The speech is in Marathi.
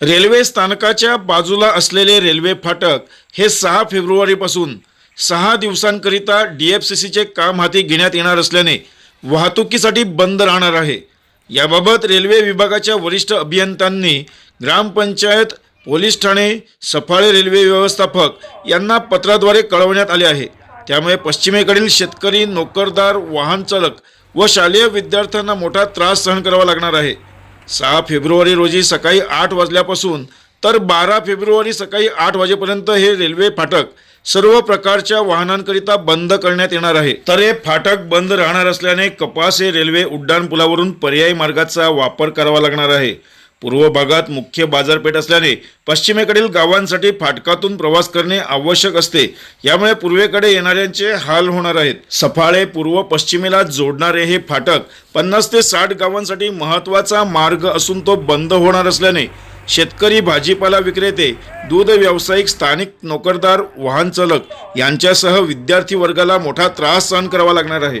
रेल्वे स्थानकाच्या बाजूला असलेले रेल्वे फाटक हे सहा फेब्रुवारीपासून सहा दिवसांकरिता डी एफ सी सीचे काम हाती घेण्यात येणार असल्याने वाहतुकीसाठी बंद राहणार आहे. याबाबत रेल्वे विभागाच्या वरिष्ठ अभियंत्यांनी ग्रामपंचायत पोलीस ठाणे सफाळे रेल्वे व्यवस्थापक यांना पत्राद्वारे कळवण्यात आले आहे. त्यामुळे पश्चिमेकडील शेतकरी नोकरदार वाहन चालक व शालेय विद्यार्थ्यांना मोठा त्रास सहन करावा लागणार आहे. सहा फेब्रुवारी रोजी सकाळी आठ वाजल्यापासून तर बारा फेब्रुवारी सकाळी आठ वाजेपर्यंत हे रेल्वे फाटक सर्व प्रकारच्या वाहनांकरिता बंद करण्यात येणार आहे. तर हे फाटक बंद राहणार असल्याने कपासे रेल्वे उड्डाणपुलावरून पर्यायी मार्गाचा वापर करावा लागणार आहे. पूर्व भागात मुख्य बाजारपेठ असल्याने पश्चिमेकडील गावांसाठी फाटकातून प्रवास करणे आवश्यक असते. यामुळे पूर्वेकडे येणाऱ्यांचे हाल होणार आहेत. सफाळे पूर्व पश्चिमेला जोडणारे हे फाटक पन्नास ते साठ गावांसाठी महत्त्वाचा मार्ग असून तो बंद होणार असल्याने शेतकरी भाजीपाला विक्रेते दूध व्यावसायिक स्थानिक नोकरदार वाहन चालक यांच्यासह विद्यार्थी वर्गाला मोठा त्रास सहन करावा लागणार आहे.